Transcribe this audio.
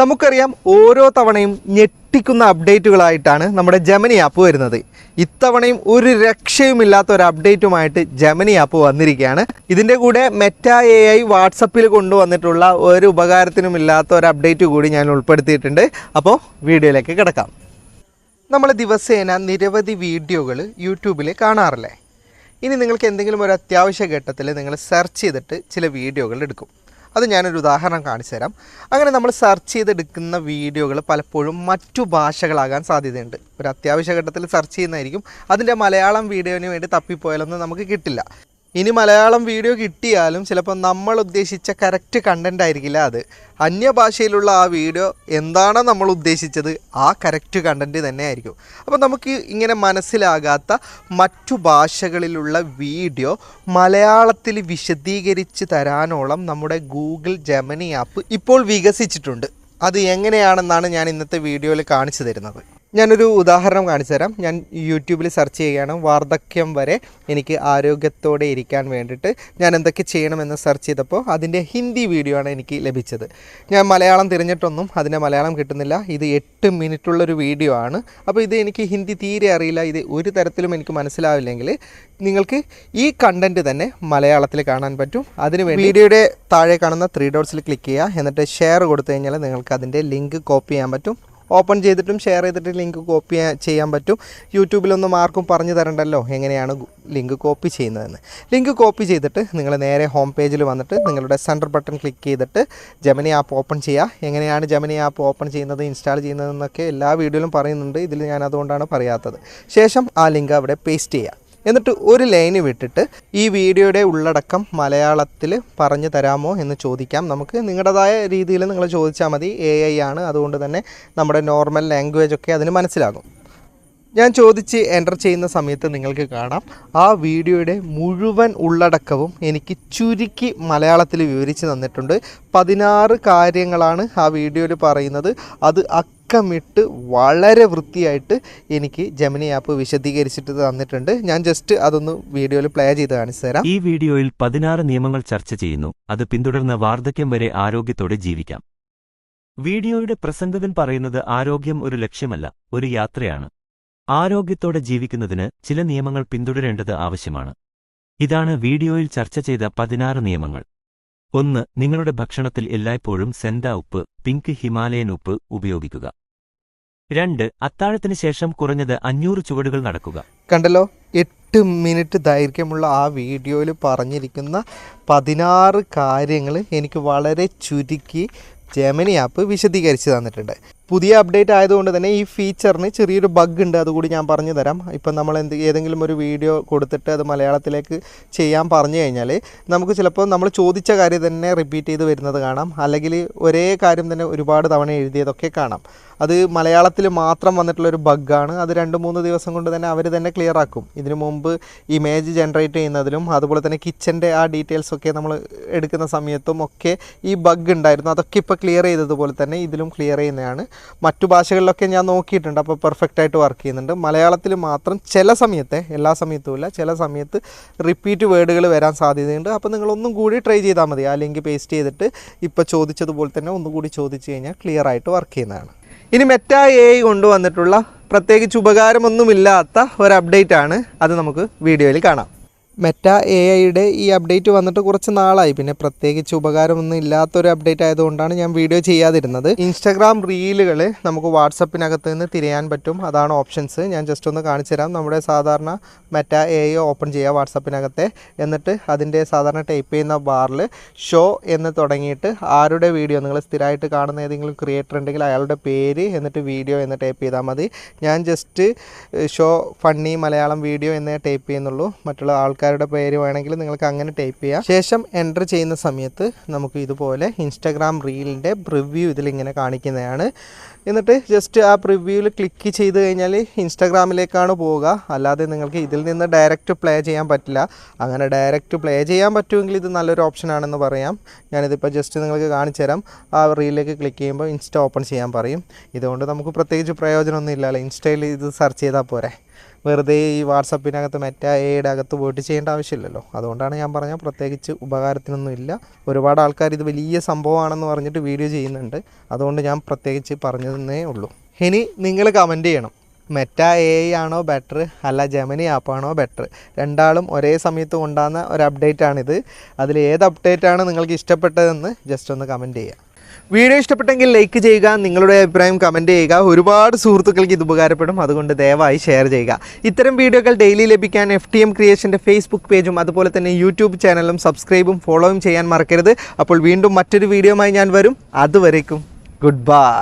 നമുക്കറിയാം ഓരോ തവണയും ഞെട്ടിക്കുന്ന അപ്ഡേറ്റുകളായിട്ടാണ് നമ്മുടെ ജമനി ആപ്പ് വരുന്നത്. ഇത്തവണയും ഒരു രക്ഷയുമില്ലാത്ത ഒരു അപ്ഡേറ്റുമായിട്ട് ജമനി ആപ്പ് വന്നിരിക്കുകയാണ്. ഇതിന്റെ കൂടെ മെറ്റ എ ഐ വാട്സപ്പിൽ കൊണ്ടുവന്നിട്ടുള്ള ഒരു ഉപകാരത്തിനും ഇല്ലാത്ത ഒരു അപ്ഡേറ്റ് കൂടി ഞാൻ ഉൾപ്പെടുത്തിയിട്ടുണ്ട്. അപ്പോൾ വീഡിയോയിലേക്ക് കിടക്കാം. നമ്മൾ ദിവസേന നിരവധി വീഡിയോകൾ യൂട്യൂബിൽ കാണാറില്ലേ? ഇനി നിങ്ങൾക്ക് എന്തെങ്കിലും ഒരു അത്യാവശ്യ ഘട്ടത്തിൽ നിങ്ങൾ സെർച്ച് ചെയ്തിട്ട് ചില വീഡിയോകൾ എടുക്കും. അത് ഞാനൊരു ഉദാഹരണം കാണിച്ചു തരാം. അങ്ങനെ നമ്മൾ സെർച്ച് ചെയ്തെടുക്കുന്ന വീഡിയോകൾ പലപ്പോഴും മറ്റു ഭാഷകളാകാൻ സാധ്യതയുണ്ട്. ഒരു അത്യാവശ്യ ഘട്ടത്തിൽ സെർച്ച് ചെയ്യുന്നതായിരിക്കും. അതിന്റെ മലയാളം വീഡിയോന് വേണ്ടി തപ്പിപ്പോയാലൊന്നും നമുക്ക് കിട്ടില്ല. ഇനി മലയാളം വീഡിയോ കിട്ടിയാലും ചിലപ്പോൾ നമ്മൾ ഉദ്ദേശിച്ച കറക്റ്റ് കണ്ടന്റ് ആയിരിക്കില്ല അത്. അന്യഭാഷയിലുള്ള ആ വീഡിയോ എന്താണോ നമ്മൾ ഉദ്ദേശിച്ചത് ആ കറക്റ്റ് കണ്ടന്റ് തന്നെ ആയിരിക്കും അപ്പോൾ നമുക്ക് ഇങ്ങനെ മനസ്സിലാകാത്ത മറ്റു ഭാഷകളിലുള്ള വീഡിയോ മലയാളത്തിൽ വിശദീകരിച്ച് തരാനോളം നമ്മുടെ ഗൂഗിൾ ജമനി ആപ്പ് ഇപ്പോൾ വികസിച്ചിട്ടുണ്ട്. അത് എങ്ങനെയാണെന്നാണ് ഞാൻ ഇന്നത്തെ വീഡിയോയിൽ കാണിച്ചു തരുന്നത്. ഞാനൊരു ഉദാഹരണം കാണിച്ചു തരാം. ഞാൻ യൂട്യൂബിൽ സെർച്ച് ചെയ്യുകയാണ്. വാർദ്ധക്യം വരെ എനിക്ക് ആരോഗ്യത്തോടെ ഇരിക്കാൻ വേണ്ടിയിട്ട് ഞാൻ എന്തൊക്കെ ചെയ്യണമെന്ന് സെർച്ച് ചെയ്തപ്പോൾ അതിന്റെ ഹിന്ദി വീഡിയോ ആണ് എനിക്ക് ലഭിച്ചത്. ഞാൻ മലയാളം തിരഞ്ഞിട്ടൊന്നും അതിന്റെ മലയാളം കിട്ടുന്നില്ല. ഇത് എട്ട് മിനിറ്റുള്ളൊരു വീഡിയോ ആണ്. അപ്പോൾ ഇത് എനിക്ക് ഹിന്ദി തീരെ അറിയില്ല. ഇത് ഒരു തരത്തിലും എനിക്ക് മനസ്സിലാവില്ലെങ്കിൽ നിങ്ങൾക്ക് ഈ കണ്ടന്റ് തന്നെ മലയാളത്തിൽ കാണാൻ പറ്റും. അതിന് വേണ്ടി വീഡിയോയുടെ താഴെ കാണുന്ന ത്രീ ഡോട്ട്സിൽ ക്ലിക്ക് ചെയ്യുക. എന്നിട്ട് ഷെയർ കൊടുത്തു കഴിഞ്ഞാൽ നിങ്ങൾക്ക് അതിന്റെ ലിങ്ക് കോപ്പി ചെയ്യാൻ പറ്റും. ഓപ്പൺ ചെയ്തിട്ടും ഷെയർ ചെയ്തിട്ട് ലിങ്ക് കോപ്പി ചെയ്യാൻ പറ്റും. യൂട്യൂബിലൊന്നും ആർക്കും പറഞ്ഞു തരണ്ടല്ലോ എങ്ങനെയാണ് ലിങ്ക് കോപ്പി ചെയ്യുന്നതെന്ന്. ലിങ്ക് കോപ്പി ചെയ്തിട്ട് നിങ്ങൾ നേരെ ഹോം പേജിൽ വന്നിട്ട് നിങ്ങളുടെ സെന്റർ ബട്ടൺ ക്ലിക്ക് ചെയ്തിട്ട് ജമനി ആപ്പ് ഓപ്പൺ ചെയ്യുക എങ്ങനെയാണ് ജമനി ആപ്പ് ഓപ്പൺ ചെയ്യുന്നത് ഇൻസ്റ്റാൾ ചെയ്യുന്നതെന്നൊക്കെ എല്ലാ വീഡിയോയിലും പറയുന്നുണ്ട്. ഇതിൽ ഞാൻ അതുകൊണ്ടാണ് പറയാത്തത്. ശേഷം ആ ലിങ്ക് അവിടെ പേസ്റ്റ് ചെയ്യുക എന്നിട്ട് ഒരു ലൈന് വിട്ടിട്ട് ഈ വീഡിയോയുടെ ഉള്ളടക്കം മലയാളത്തിൽ പറഞ്ഞു തരാമോ എന്ന് ചോദിക്കാം. നമുക്ക് നിങ്ങളുടേതായ രീതിയിൽ നിങ്ങൾ ചോദിച്ചാൽ മതി. എ ഐ ആണ്. അതുകൊണ്ട് തന്നെ നമ്മുടെ നോർമൽ ലാംഗ്വേജ് ഒക്കെ അതിന് മനസ്സിലാകും. ഞാൻ ചോദിച്ച് എന്റർ ചെയ്യുന്ന സമയത്ത് നിങ്ങൾക്ക് കാണാം. ആ വീഡിയോയുടെ മുഴുവൻ ഉള്ളടക്കവും എനിക്ക് ചുരുക്കി മലയാളത്തിൽ വിവരിച്ച് തന്നിട്ടുണ്ട്. പതിനാറ് കാര്യങ്ങളാണ് ആ വീഡിയോയിൽ പറയുന്നത്. അത് അക്കമിട്ട് വളരെ വൃത്തിയായിട്ട് എനിക്ക് ജമിനി ആപ്പ് വിശദീകരിച്ചിട്ട് തന്നിട്ടുണ്ട്. ഞാൻ ജസ്റ്റ് അതൊന്ന് വീഡിയോയിൽ പ്ലേ ചെയ്ത് കാണിച്ചു തരാം. ഈ വീഡിയോയിൽ പതിനാറ് നിയമങ്ങൾ ചർച്ച ചെയ്യുന്നു. അത് പിന്തുടർന്ന് വാർദ്ധക്യം വരെ ആരോഗ്യത്തോടെ ജീവിക്കാം. വീഡിയോയുടെ പ്രസംഗകൻ പറയുന്നത് ആരോഗ്യം ഒരു ലക്ഷ്യമല്ല ഒരു യാത്രയാണ്. ആരോഗ്യത്തോടെ ജീവിക്കുന്നതിന് ചില നിയമങ്ങൾ പിന്തുടരേണ്ടത് ആവശ്യമാണ്. ഇതാണ് വീഡിയോയിൽ ചർച്ച ചെയ്ത പതിനാറ് നിയമങ്ങൾ. ഒന്ന് നിങ്ങളുടെ ഭക്ഷണത്തിൽ എല്ലായ്പ്പോഴും സെൻഡ ഉപ്പ് പിങ്ക് ഹിമാലയൻ ഉപ്പ് ഉപയോഗിക്കുക. രണ്ട് അത്താഴത്തിന് ശേഷം കുറഞ്ഞത് അഞ്ഞൂറ് ചുവടുകൾ നടക്കുക. കണ്ടല്ലോ എട്ട് മിനിറ്റ് ദൈർഘ്യമുള്ള ആ വീഡിയോയിൽ പറഞ്ഞിരിക്കുന്ന പതിനാറ് കാര്യങ്ങൾ എനിക്ക് വളരെ ചുരുക്കി ജെമിനി ആപ്പ് വിശദീകരിച്ച് തന്നിട്ടുണ്ട്. പുതിയ അപ്ഡേറ്റ് ആയതുകൊണ്ട് തന്നെ ഈ ഫീച്ചറിന് ചെറിയൊരു ബഗ് ഉണ്ട്. അതുകൂടി ഞാൻ പറഞ്ഞു തരാം. ഇപ്പം നമ്മൾ എന്ത് ഏതെങ്കിലും ഒരു വീഡിയോ കൊടുത്തിട്ട് അത് മലയാളത്തിലേക്ക് ചെയ്യാൻ പറഞ്ഞു കഴിഞ്ഞാൽ നമുക്ക് ചിലപ്പോൾ നമ്മൾ ചോദിച്ച കാര്യം തന്നെ റിപ്പീറ്റ് ചെയ്ത് വരുന്നത് കാണാം. അല്ലെങ്കിൽ ഒരേ കാര്യം തന്നെ ഒരുപാട് തവണ എഴുതിയതൊക്കെ കാണാം. അത് മലയാളത്തിൽ മാത്രം വന്നിട്ടുള്ളൊരു ബഗ്ഗാണ് അത് രണ്ട് മൂന്ന് ദിവസം കൊണ്ട് തന്നെ അവർ തന്നെ ക്ലിയർ ആക്കും. ഇതിനു മുമ്പ് ഇമേജ് ജനറേറ്റ് ചെയ്യുന്നതിലും അതുപോലെ തന്നെ കിച്ചന്റെ ആ ഡീറ്റെയിൽസ് ഒക്കെ നമ്മൾ എടുക്കുന്ന സമയത്തും ഒക്കെ ഈ ബഗ് ഉണ്ടായിരുന്നു. അതൊക്കെ ഇപ്പോൾ ക്ലിയർ ചെയ്തതുപോലെ തന്നെ ഇതിലും ക്ലിയർ ചെയ്യുന്നതാണ്. മറ്റു ഭാഷകളിലൊക്കെ ഞാൻ നോക്കിയിട്ടുണ്ട്. അപ്പോൾ പെർഫെക്റ്റ് ആയിട്ട് വർക്ക് ചെയ്യുന്നുണ്ട്. മലയാളത്തിൽ മാത്രം ചില സമയത്തെ എല്ലാ സമയത്തും ഇല്ല ചില സമയത്ത് റിപ്പീറ്റ് വേർഡുകൾ വരാൻ സാധ്യതയുണ്ട്. അപ്പോൾ നിങ്ങളൊന്നും കൂടി ട്രൈ ചെയ്താൽ മതി. ആ ലിങ്ക് പേസ്റ്റ് ചെയ്തിട്ട് ഇപ്പോൾ ചോദിച്ചതുപോലെ തന്നെ ഒന്നും കൂടി ചോദിച്ചു കഴിഞ്ഞാൽ ക്ലിയർ ആയിട്ട് വർക്ക് ചെയ്യുന്നതാണ്. ഇനി മെറ്റ എ ഐ കൊണ്ടുവന്നിട്ടുള്ള പ്രത്യേകിച്ച് ഉപകാരമൊന്നുമില്ലാത്ത ഒരു അപ്ഡേറ്റ് ആണ്. അത് നമുക്ക് വീഡിയോയിൽ കാണാം. മെറ്റ എ ഐയുടെ ഈ അപ്ഡേറ്റ് വന്നിട്ട് കുറച്ച് നാളായി. പിന്നെ പ്രത്യേകിച്ച് ഉപകാരമൊന്നും ഇല്ലാത്തൊരു അപ്ഡേറ്റ് ആയതുകൊണ്ടാണ് ഞാൻ വീഡിയോ ചെയ്യാതിരുന്നത്. ഇൻസ്റ്റാഗ്രാം റീലുകൾ നമുക്ക് വാട്സപ്പിനകത്ത് നിന്ന് തിരയാൻ പറ്റും. അതാണ് ഓപ്ഷൻസ് ഞാൻ ജസ്റ്റ് ഒന്ന് കാണിച്ചു തരാം. നമ്മുടെ സാധാരണ മെറ്റ എ ഐ ഓപ്പൺ ചെയ്യുക വാട്സപ്പിനകത്തെ. എന്നിട്ട് അതിന്റെ സാധാരണ ടൈപ്പ് ചെയ്യുന്ന ബാറിൽ ഷോ എന്ന് തുടങ്ങിയിട്ട് ആരുടെ വീഡിയോ നിങ്ങൾ സ്ഥിരമായിട്ട് കാണുന്ന ഏതെങ്കിലും ക്രിയേറ്റർ ഉണ്ടെങ്കിൽ അയാളുടെ പേര് എന്നിട്ട് വീഡിയോ എന്ന് ടൈപ്പ് ചെയ്താൽ മതി. ഞാൻ just show funny Malayalam video എന്നേ ടൈപ്പ് ചെയ്യുന്നുള്ളൂ. മറ്റുള്ള ആൾക്കാർ ആൾക്കാരുടെ പേര് വേണമെങ്കിൽ നിങ്ങൾക്ക് അങ്ങനെ ടൈപ്പ് ചെയ്യാം. ശേഷം എന്റർ ചെയ്യുന്ന സമയത്ത് നമുക്ക് ഇതുപോലെ ഇൻസ്റ്റാഗ്രാം റീലിന്റെ പ്രിവ്യൂ ഇതിലിങ്ങനെ കാണിക്കുന്നതാണ്. എന്നിട്ട് ജസ്റ്റ് ആ പ്രിവ്യൂവിൽ ക്ലിക്ക് ചെയ്ത് കഴിഞ്ഞാൽ ഇൻസ്റ്റാഗ്രാമിലേക്കാണ് പോവുക. അല്ലാതെ നിങ്ങൾക്ക് ഇതിൽ നിന്ന് ഡയറക്റ്റ് പ്ലേ ചെയ്യാൻ പറ്റില്ല. അങ്ങനെ ഡയറക്റ്റ് പ്ലേ ചെയ്യാൻ പറ്റുമെങ്കിൽ ഇത് നല്ലൊരു ഓപ്ഷൻ ആണെന്ന് പറയാം. ഞാനിതിപ്പോൾ ജസ്റ്റ് നിങ്ങൾക്ക് കാണിച്ചു തരാം. ആ റീലിലേക്ക് ക്ലിക്ക് ചെയ്യുമ്പോൾ ഇൻസ്റ്റ ഓപ്പൺ ചെയ്യാൻ പറയും. ഇതുകൊണ്ട് നമുക്ക് പ്രത്യേകിച്ച് പ്രയോജനമൊന്നും ഇല്ലല്ലോ ഇൻസ്റ്റയിൽ ഇത് സെർച്ച് ചെയ്താൽ പോരെ. വെറുതെ ഈ വാട്സപ്പിനകത്ത് മെറ്റ എയുടെ അകത്ത് പോയിട്ട് ചെയ്യേണ്ട ആവശ്യമില്ലല്ലോ. അതുകൊണ്ടാണ് ഞാൻ പറഞ്ഞത് പ്രത്യേകിച്ച് ഉപകാരത്തിനൊന്നും ഇല്ല. ഒരുപാട് ആൾക്കാർ ഇത് വലിയ സംഭവമാണെന്ന് പറഞ്ഞിട്ട് വീഡിയോ ചെയ്യുന്നുണ്ട്. അതുകൊണ്ട് ഞാൻ പ്രത്യേകിച്ച് പറഞ്ഞതെന്നേ ഉള്ളൂ. ഇനി നിങ്ങൾ കമന്റ് ചെയ്യണം. മെറ്റ എ ആണോ ബെറ്റർ അല്ല ജെമനി ആപ്പാണോ ബെറ്റർ രണ്ടാളും ഒരേ സമയത്ത് കൊണ്ടാകുന്ന ഒരു അപ്ഡേറ്റ് ആണിത്. അതിൽ ഏത് അപ്ഡേറ്റ് ആണ് നിങ്ങൾക്ക് ഇഷ്ടപ്പെട്ടതെന്ന് ജസ്റ്റ് ഒന്ന് കമന്റ് ചെയ്യുക. വീഡിയോ ഇഷ്ടപ്പെട്ടെങ്കിൽ ലൈക്ക് ചെയ്യുക നിങ്ങളുടെ അഭിപ്രായം കമന്റ് ചെയ്യുക. ഒരുപാട് സുഹൃത്തുക്കൾക്ക് ഇത് ഉപകാരപ്പെടും. അതുകൊണ്ട് ദയവായി ഷെയർ ചെയ്യുക. ഇത്തരം വീഡിയോകൾ ഡെയിലി ലഭിക്കാൻ എഫ് ടി എം ക്രിയേഷന്റെ ഫേസ്ബുക്ക് പേജും അതുപോലെ തന്നെ യൂട്യൂബ് ചാനലും സബ്സ്ക്രൈബും ഫോളോയും ചെയ്യാൻ മറക്കരുത്. അപ്പോൾ വീണ്ടും മറ്റൊരു വീഡിയോയുമായി ഞാൻ വരും. അതുവരേക്കും ഗുഡ് ബൈ